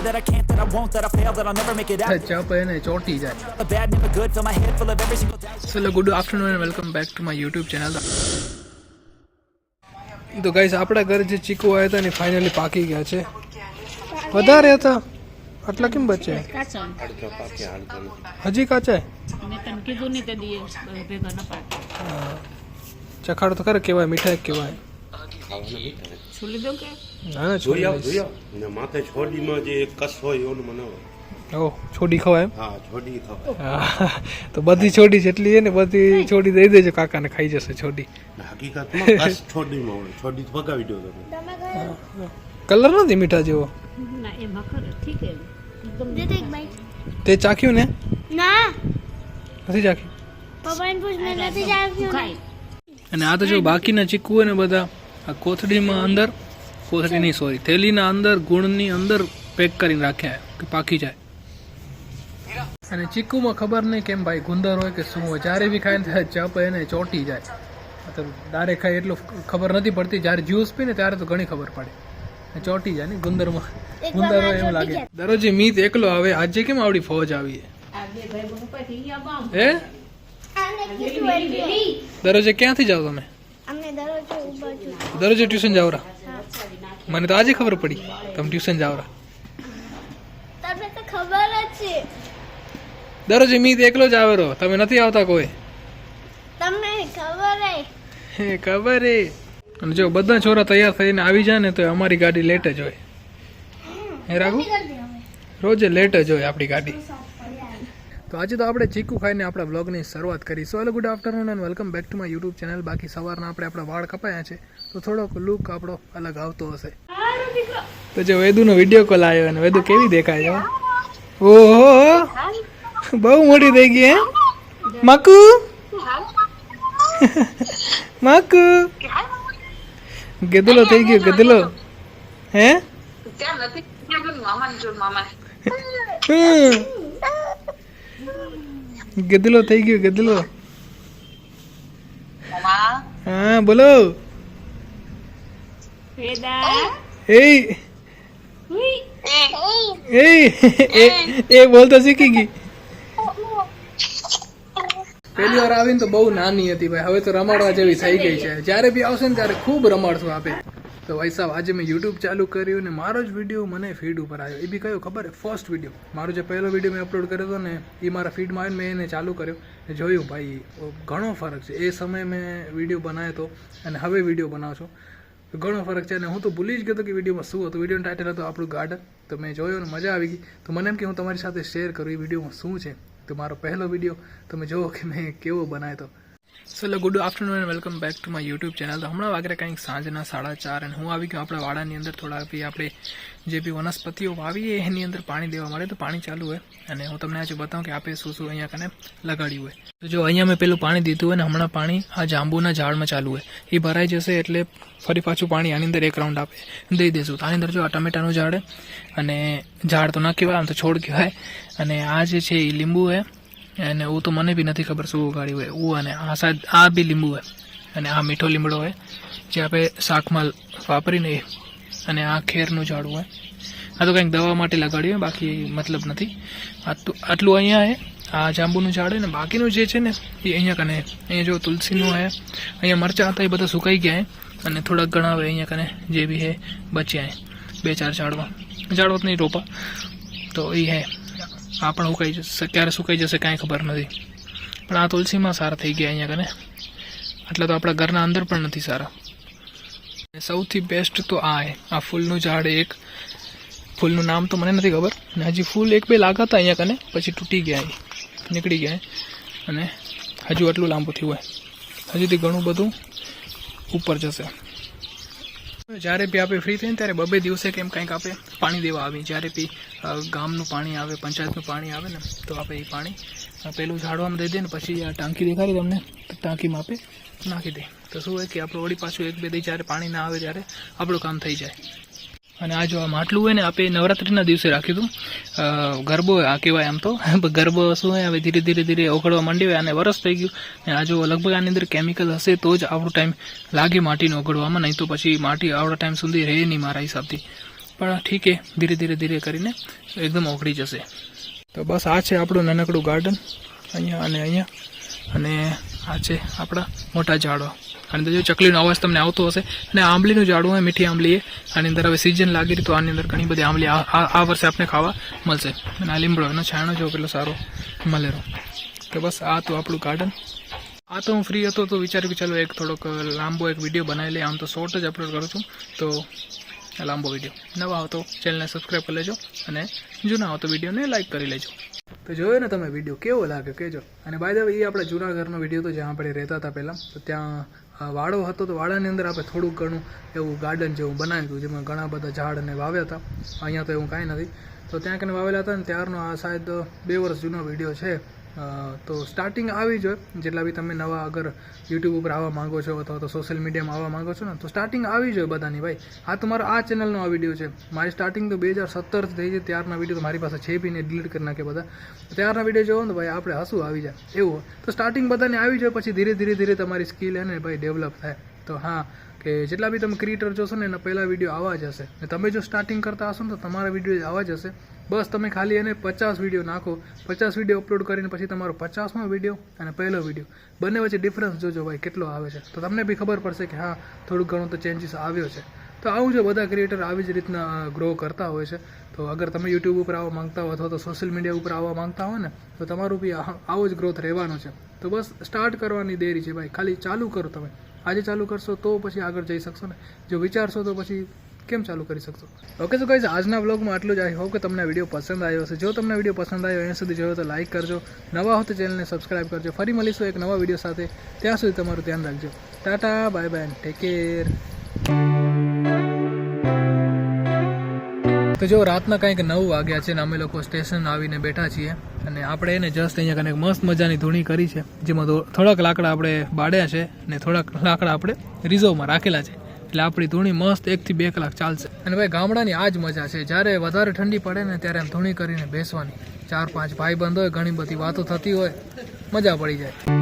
me that I can't, that I won't, that I fail, that I'll never make it out. ચોટી જાય The bad, never good, fill my head full of every single doubt. Hello good afternoon and welcome back to my YouTube channel તો guys આપણા ઘરે જે ચીકુ આવ્યા હતા ને ફાઇનલી પાકી ગયા છે વધારે હતા આટલા કેમ બચે કાચા હજી કાચા મેં તને કીધું નહીં તે દી ભેગા ન પાડતા ચખાડો તો ખરે કહેવાય મીઠાઈ જ કહેવાય છોલી દઉં કે જોઈ આવો જોઈ આવ ને માથે છોડીમાં જે કસ હોય એનું મને ઓ છોડી ખવાય એમ? હા છોડી ખવાય. તો બધી છોડી જેટલી છે ને બધી છોડી દઈ દેજો કાકાને ખાઈ જશે છોડી. હકીકતમાં કસ છોડીમાં હોય. છોડી તો ભગાવી દો તમે. કલર નથી મીઠા જેવો? ના એ મખર ઠીક હે દે દે એક બાઈટ. તે ચાખ્યું ને? ના. નથી ચાખ્યું? પપ્પાને પૂછ મેં નથી ચાખ્યું અને આ તો જો બાકીના ચીકુ હોય ને બધા આ કોથળીમાં અંદર કોથળી નહીં સોરી. થેલીના અંદર ગુણની અંદર પેક કરીને રાખ્યા કે પાકી જાય. અને ચીકુમાં ખબર નહીં કેમ ભાઈ ગુંદર હોય કે શું હોય જ્યારે બી ખાય ને ત્યારે ચપ એને ચોટી જાય. મતલબ દારે ખાય એટલું ખબર નથી પડતી જ્યારે જ્યુસ પીને ત્યારે તો ઘણી ખબર પડે. ચોંટી ચોટી જાય ને ગુંદરમાં. ગુંદર હોય એમ લાગે. દરરોજ મીત એકલો આવે આજે કેમ આવડી ફોજ આવી હે? દરરોજે ક્યાંથી જાઓ તમે? અમને દરરોજ ઊભા છું. દરરોજે ટ્યુશન જાવ રા. મને તો આજે ખબર પડી. તમે ટ્યુશન જાવ રા. તમને તો ખબર જ છે. દરરોજ મીત એકલો જ આવે રહો તમે નથી આવતા કોઈ. તમને ખબર હે. ખબર હે. અને જો બધા છોરા તૈયાર થઈને આવી જાય ને તો અમારી ગાડી લેટ જ હોય. હે રાઘુ? રોજે લેટ જ હોય આપણી ગાડી. તો આજે તો આપણે ચીકુ ખાઈને આપણા બ્લોગની શરૂઆત કરી so hello good afternoon and welcome back to my YouTube channel બાકી સવારના આપણે આપણા વાળ કપાયા છે તો થોડોક લુક આપણો અલગ આવતો હશે. તો જે વેદુનો વીડિયો કોલ આવ્યો અને વેદુ કેવી દેખાય છે ઓહો! બહુ મોટી થઈ ગઈ હે માકુ? માકુ? ગદલો થઈ ગયો ગદલો. હે? હમ. ગેદલો થઈ ગયો ગદલો. હા બોલો. એ. એ એ એ બોલતો શીખી ગઈ. પહેલી વાર આવીને તો બહુ નાની હતી ભાઈ. હવે તો રમાડવા જેવી થઈ ગઈ છે. જ્યારે બી આવશે ને ત્યારે ખૂબ રમાડશું આપે. તો ભાઈ સાહેબ, આજે મેં યુટ્યુબ ચાલુ કર્યું ને મારો જ વીડિયો મને ફીડ ઉપર આવ્યો. એ બી કયો ખબર? ફર્સ્ટ વીડિયો મારો જે પહેલો વીડિયો મેં અપલોડ કર્યો હતો ને, એ મારા ફીડમાં આવ્યો મેં એને ચાલુ કર્યો. ને જોયું, ભાઈ ઘણો ફરક છે. એ સમયે મેં વીડિયો બનાવ્યો હતો અને હવે વીડિયો બનાવું છું. ઘણો ફરક છે. અને હું તો ભૂલી જ ગયો કે વિડીયોમાં શું હતું. વિડીયોનું ટાઇટલ હતું આપણું ગાર્ડન. તો મેં જોયો અને મજા આવી ગઈ. તો મને એમ કે હું તમારી સાથે શેર કરું, એ વિડીયોમાં શું છે? તો મારો પહેલો વીડિયો તમે જુઓ કે મેં કેવો બનાવ્યો હતો ચલો good afternoon and welcome back to my YouTube channel તો હમણાં વાગે કંઈક સાંજના સાડા ચાર અને હું આવી ગયો આપણા વાડાની અંદર. થોડા બી આપણે જે બી વનસ્પતિઓ વાવીએ એની અંદર પાણી દેવા માટે તો પાણી ચાલુ હોય. અને હું તમને આજે બતાવું કે આપણે શું શું અહીંયા કને લગાડ્યું હોય. તો જો અહીંયા મેં પેલું પાણી દીધું હોય ને હમણાં પાણી આ જાંબુના ઝાડમાં ચાલુ હોય. એ ભરાઈ જશે એટલે ફરી પાછું પાણી આની અંદર એક રાઉન્ડ આપે. દઈ દેશું. તો આની અંદર જો આ ટમેટાનું ઝાડ અને ઝાડ તો ન કહેવાય, આમ તો છોડ કહેવાય. અને આ જે છે એ લીંબુ હે. અને હું તો મને બી નથી ખબર શું ઉગાડ્યું હોય. એવું અને આ સાહેબ આ બી લીંબુ હોય. અને આ મીઠો લીમડો હોય, જે આપણે શાકમાં વાપરીને અને આ ખેરનું ઝાડું હોય. આ તો કંઈક દવા માટે લગાડ્યું હોય, બાકી મતલબ નથી. આટલું આટલું અહીંયા હે. આ જાંબુનું ઝાડ હોય ને બાકીનું જે છે ને, એ અહીંયા કને અહીંયા જો તુલસીનું હે, અહીંયા મરચાં હતા, એ બધા સુકાઈ ગયા અને થોડાક ઘણા હવે અહીંયા કને જે બી હે, બચ્યા હે. બે ચાર ઝાડવા. ઝાડવા નહીં રોપા તો એ હે. આ પણ સુકાઈ જશે? ક્યારે સુકાઈ જશે કાંઈ ખબર નથી. પણ આ તુલસીમાં સારા થઈ ગયા અહીંયા કને. આટલા તો આપણા ઘરના અંદર પણ નથી સારા. સૌથી બેસ્ટ તો આ આ ફૂલનું ઝાડ એક. ફૂલનું નામ તો મને નથી ખબર. ને હજી ફૂલ એક બે લાગતા અહીંયા કને. પછી તૂટી ગયા નીકળી ગયા અને હજુ આટલું લાંબુ થયું હોય. હજુથી ઘણું બધું ઉપર જશે. જ્યારે બી આપણે ફ્રી થઈને ત્યારે બબે દિવસે કેમ કંઈક આપણે પાણી દેવા આવી જ્યારે બી ગામનું પાણી આવે, પંચાયતનું પાણી આવે ને, તો આપણે એ પાણી પહેલું ઝાડવામાં દઈ દે ને, પછી આ ટાંકી દેખાડી તમને ટાંકીમાં આપણે નાખી દે. તો શું હોય કે આપણે વળી પાછું એક બે દી જ્યારે પાણી ના આવે ત્યારે આપણું કામ થઈ જાય. અને આ જો આ માટલું હોય ને આપણે નવરાત્રિના દિવસે રાખ્યું હતું. ગરબો આ કહેવાય આમ તો. ગરબો શું હવે ધીરે ધીરે ધીરે ઓગળવા માંડી હોય અને વરસ થઈ ગયું. અને આ જો લગભગ આની અંદર કેમિકલ હશે, તો જ આપણો ટાઈમ લાગે માટીને ઓગળવામાં, નહીં તો પછી માટી આવડા ટાઈમ સુધી રહે નહીં મારા હિસાબથી. પણ ઠીક છે ધીરે ધીરે ધીરે કરીને એકદમ ઓગળી જશે. તો બસ આ છે આપણું નાનકડું ગાર્ડન અહીંયા અને અહીંયા. અને આ છે આપણા મોટા ઝાડવા. આની અંદર જો ચકલીનો અવાજ તમને આવતો હશે. અને આંબલીનું ઝાડું હોય, મીઠી આંબલી આની અંદર હવે સિઝન લાગી રહી, તો આની અંદર ઘણી બધી આંબલી આ વર્ષે આપણે ખાવા મળશે. અને આ લીમડો એનો છાણો જો કેટલો સારો મળેલો તો બસ આ તો આપણું ગાર્ડન આ તો હું ફ્રી હતો તો વિચાર્યું કે ચાલો એક થોડોક લાંબો એક વીડિયો બનાવી લઈએ. આમ તો શોર્ટ જ અપલોડ કરું છું. તો લાંબો વીડિયો નવા હો તો ચેનલને સબસ્ક્રાઈબ કરી લેજો. અને જૂના હો તો વિડીયોને લાઈક કરી લેજો. તો જોયો ને તમે વીડિયો કેવો લાગ્યો? કહેજો અને બાય ધ એ આપણા જૂના ઘરનો વીડિયો હતો જ્યાં આપણે રહેતા હતા પહેલાં, તો ત્યાં વાડો હતો, તો વાડાની અંદર આપણે થોડુંક ઘણું એવું ગાર્ડન જેવું બનાવ્યું હતું, જેમાં ઘણા બધા ઝાડ અને વાવ્યા હતા. અહીંયા તો એવું કાંઈ નથી. તો ત્યાં કને વાવેલા હતા ને ત્યારનો આ શાયદ બે વર્ષ જૂનો વીડિયો છે. તો સ્ટાર્ટિંગ આવી જ જેટલા બી તમે નવા અગર યુટ્યુબ ઉપર આવવા માગો છો અથવા તો સોશિયલ મીડિયામાં આવવા માંગો છો ને, તો સ્ટાર્ટિંગ આવી જ બધાની ભાઈ. આ તમારો આ ચેનલનો આ વીડિયો છે. મારી સ્ટાર્ટિંગ તો બે હજાર સત્તરથી થઈ છે. ત્યારના વીડિયો તો મારી પાસે છે બી ને ડિલીટ કરી નાખે બધા. ત્યારના વીડિયો જોવો ને ભાઈ આપણે હસવું આવી જાય. એવું તો સ્ટાર્ટિંગ બધાને આવી જાય પછી ધીરે ધીરે ધીરે તમારી સ્કિલ એને ભાઈ ડેવલપ થાય. તો હા કે જેટલા બી તમે ક્રિએટર જોશો ને, એના પહેલાં વીડિયો આવા જ હશે. ને તમે જો સ્ટાર્ટિંગ કરતા હશો ને, તો તમારા વીડિયો આવા જ હશે. બસ તમે ખાલી એને પચાસ વીડિયો નાખો. પચાસ વીડિયો અપલોડ કરીને પછી તમારો પચાસમો વીડિયો અને પહેલો વીડિયો બંને વચ્ચે ડિફરન્સ જોજો ભાઈ, કેટલો આવે છે. તો તમને બી ખબર પડશે કે હા, થોડું ઘણું તો ચેન્જીસ આવ્યો છે. તો આવું જો બધા ક્રિએટર આવી જ રીતના ગ્રો કરતા હોય છે. તો અગર તમે યુટ્યુબ ઉપર આવવા માંગતા હો અથવા તો સોશિયલ મીડિયા ઉપર આવવા માંગતા હોય ને, તો તમારું બી આવો જ ગ્રોથ રહેવાનો છે. તો બસ સ્ટાર્ટ કરવાની દેરી છે ભાઈ. ખાલી ચાલુ કરો તમે. આજે ચાલુ કરશો તો પછી આગળ જઈ શકશો ને. જો વિચારશો તો પછી કેમ ચાલુ કરી શકશો? ઓકે તો કહીશ આજના વ્લોગમાં આટલું જ. આઈ હોપ કે તમને વીડિયો પસંદ આવ્યો હશે. જો તમને વીડિયો પસંદ આવ્યો અહીંયા સુધી જોયો તો લાઇક કરજો. નવા હો તો ચેનલને સબસ્ક્રાઈબ કરજો. ફરી મળીશું એક નવા વીડિયો સાથે. ત્યાં સુધી તમારું ધ્યાન રાખજો. Tata bye bye take care તો જો રાતના કંઈક નવ વાગ્યા છે ને અમે લોકો સ્ટેશન આવીને બેઠા છીએ અને આપણે એને જસ્ટ અહીંયા કંઈક મસ્ત મજાની ધૂણી કરી છે, જેમાં થોડાક લાકડા આપણે બાળ્યા છે અને થોડાક લાકડા આપણે રિઝર્વમાં રાખેલા છે. એટલે આપણી ધૂણી મસ્ત એકથી બે કલાક ચાલશે. અને ભાઈ ગામડાની આ જ મજા છે, જ્યારે વધારે ઠંડી પડે ને ત્યારે ધૂણી કરીને બેસવાની. ચાર પાંચ ભાઈ બંધ હોય, ઘણી બધી વાતો થતી હોય, મજા પડી જાય.